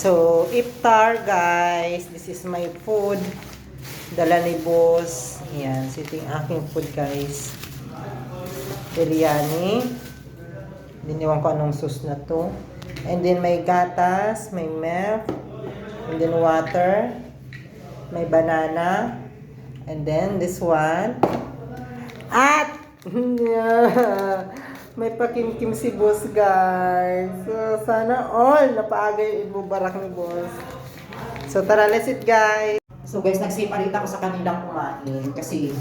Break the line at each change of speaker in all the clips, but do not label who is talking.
So, iftar guys. This is my food. Dala ni boss. Yan. So, ito aking food guys. Biryani. Diniwan ko anong sauce na to. And then may gatas, may milk, and then water, may banana, and then this one. At may pakimkim si boss guys. So, sana all napaaga yung ibubarak ni boss. So tara, let's eat guys. So guys, nagsipalit ako sa kanilang kumain kasi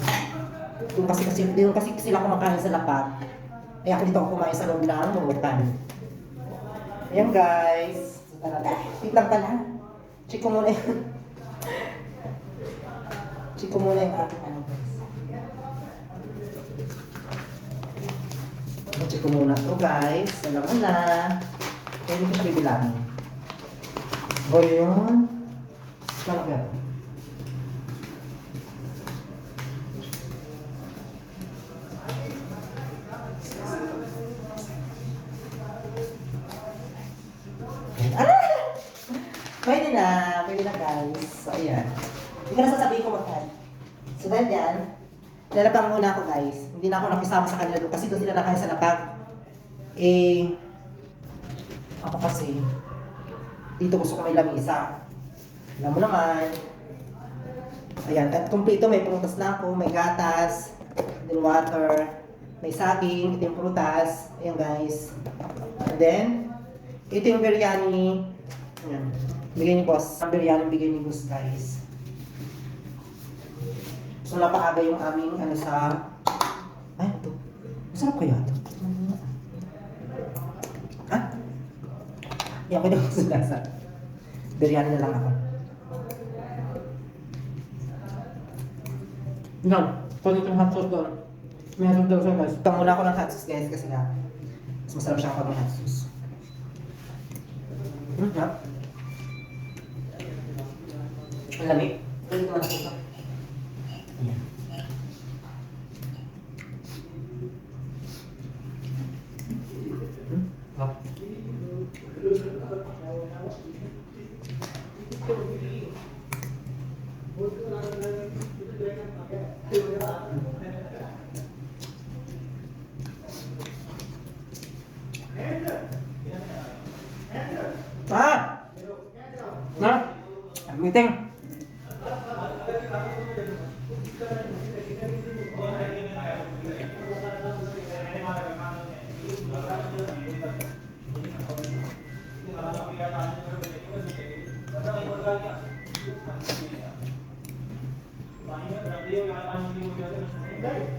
doon kasi kasi doon kasi sila kumakain sa lapat. Ay ako dito ako kumain sa loob ng murutan. Ayan guys. So, tara, wait lang pala. Check ko muna yun. Check muna yung aking ano guys. Check ko muna to guys. Alam mo na. Hindi ko siya bibilangin. O yun. Talaga. Ah! Pwede na. Pwede na guys. So, ayan. Hindi ko na sasabihin ko magkano. So, dahil yan, lalapang muna ako guys. Hindi na ako nakisama sa kanila doon kasi doon sila nakain sa lapag. Eh, ako kasi, dito gusto ko may lamisa. Alam mo naman. Ayan, at kumpleto may prutas na ako, may gatas, then water, may saging, ito yung prutas. Ayan guys. And then, ito yung biryani. Ayan. Bigay ni boss. Ang biryani bigay ni boss guys. So napaaga yung aming ano sa... Ay, ito. Masarap kaya ito. Ha? Yan ko daw sa lasa. Biryani na lang ako. Yan. Kunin itong hot sauce doon. Sauce daw siya guys. Ito muna ako ng hot sauce guys kasi nga mas masarap siya kapag may hot sauce. Hmm, yeah. Ang lamig. Kunin ko na ito. Ayan. Hmm? Ah. Ah! Na? Meeting. Nasaan ako? Ang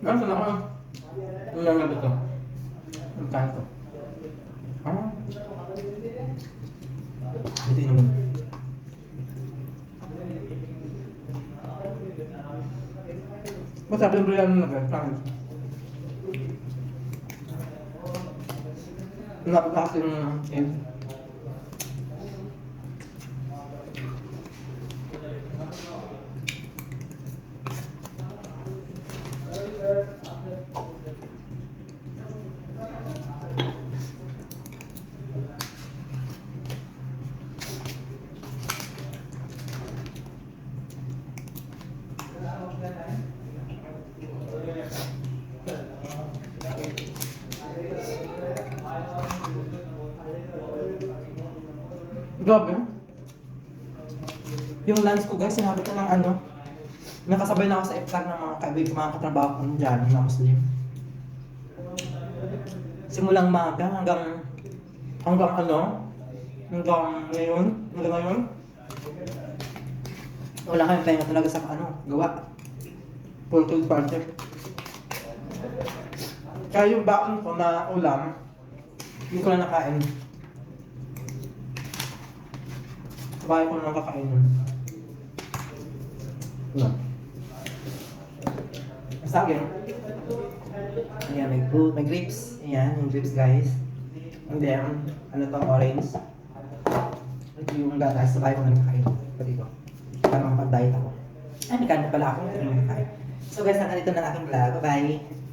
lang gabi to. Ang kanto. Ah. Ito yun naman. Masarap yung biryani na guys. Pangit. Napakasin ng egg. Grabe. Yung lunch ko guys, sinabi ko ng ano, nakasabay na ako sa iftar ng mga kaibigan, mga katrabaho ko dyan, mga Muslim. Simulang maga hanggang, hanggang ano, hanggang ngayon, hanggang ngayon. Wala kayong pahinga talaga sa ano, gawa. To party. Kaya yung baon ko na ulam, hindi ko na nakain. Bahay ko na nakakain nun. Wala. Sa akin, ayan, may fruit, may grapes. Ayan, yung grapes guys. And then, ano tong orange. Ito yung gatas, sa bahay ko na nakakain. Pati ko. Para makapag-diet ako. Ay, may kanin pala ako, hindi ko nakakain. So guys, dito na aking vlog. Bye-bye.